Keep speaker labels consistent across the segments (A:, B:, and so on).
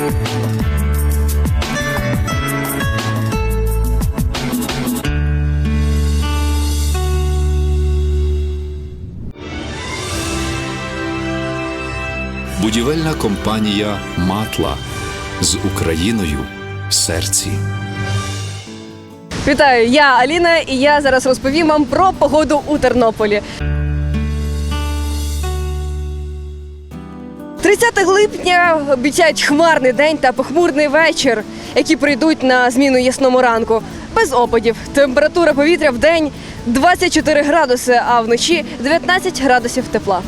A: Будівельна компанія Матла з Україною в серці.
B: Вітаю, я Аліна, і я зараз розповім вам про погоду у Тернополі. 30 липня обіцяють хмарний день та похмурний вечір, які прийдуть на зміну ясному ранку. Без опадів. Температура повітря в день 24 градуси, а вночі 19 градусів тепла.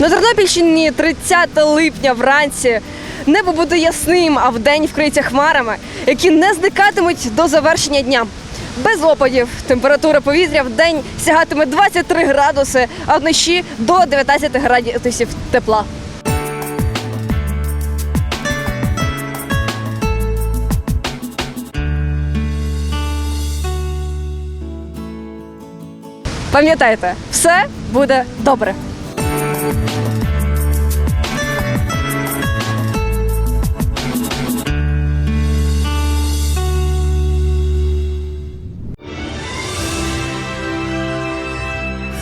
B: На Тернопільщині 30 липня вранці небо буде ясним, а вдень вкриється хмарами, які не зникатимуть до завершення дня. Без опадів температура повітря в день сягатиме 23 градуси, а вночі до 19 градусів тепла. Пам'ятайте, все буде добре.